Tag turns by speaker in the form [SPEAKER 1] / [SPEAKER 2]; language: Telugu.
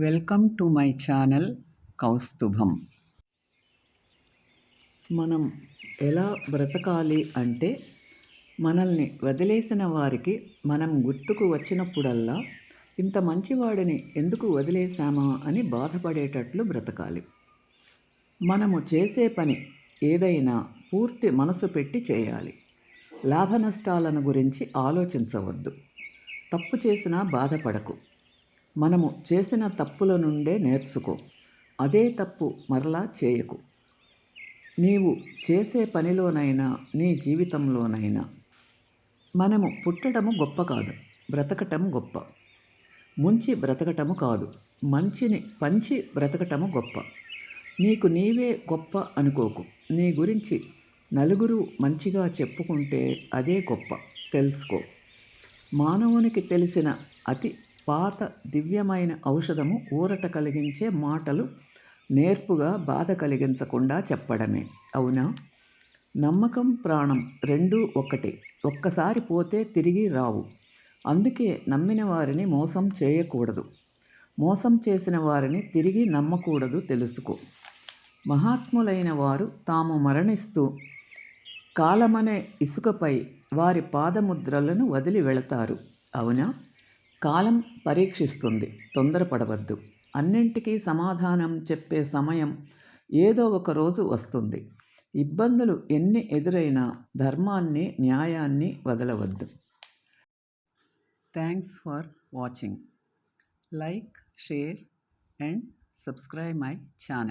[SPEAKER 1] Welcome to my channel Kaustubham. మనం ఎలా బ్రతకాలి అంటే మనల్ని వదిలేసిన వారికి మనం గుర్తుకు వచ్చినప్పుడల్లా ఇంత మంచివాడిని ఎందుకు వదిలేశామా అని బాధపడేటట్లు బ్రతకాలి. మనము చేసే పని ఏదైనా పూర్తి మనసు పెట్టి చేయాలి. లాభ నష్టాలను గురించి ఆలోచించవద్దు. తప్పు చేసినా బాధపడకు. మనము చేసిన తప్పుల నుండే నేర్చుకో. అదే తప్పు మరలా చేయకు. నీవు చేసే పనిలోనైనా నీ జీవితంలోనైనా. మనము పుట్టడము గొప్ప కాదు బ్రతకటం గొప్ప. ముంచి బ్రతకటము కాదు మంచిని పంచి బ్రతకటము గొప్ప. నీకు నీవే గొప్ప అనుకోకు. నీ గురించి నలుగురు మంచిగా చెప్పుకుంటే అదే గొప్ప. తెలుసుకో. మానవునికి తెలిసిన అతి పాత దివ్యమైన ఔషధము ఊరట కలిగించే మాటలు నేర్పుగా బాధ కలిగించకుండా చెప్పడమే. అవునా? నమ్మకం ప్రాణం రెండూ ఒక్కటే. ఒక్కసారి పోతే తిరిగి రావు. అందుకే నమ్మిన వారిని మోసం చేయకూడదు. మోసం చేసిన వారిని తిరిగి నమ్మకూడదు తెలుసుకో. మహాత్ములైన వారు తాము మరణిస్తూ కాలమనే ఇసుకపై వారి పాదముద్రలను వదిలి వెళతారు. అవునా? కాలం పరీక్షిస్తుంది తొందరపడవద్దు. అన్నింటికీ సమాధానం చెప్పే సమయం ఏదో ఒక రోజు వస్తుంది. ఇబ్బందులు ఎన్ని ఎదురైనా ధర్మాన్ని న్యాయాన్ని వదలవద్దు. Thanks for watching. Like share and subscribe my channel.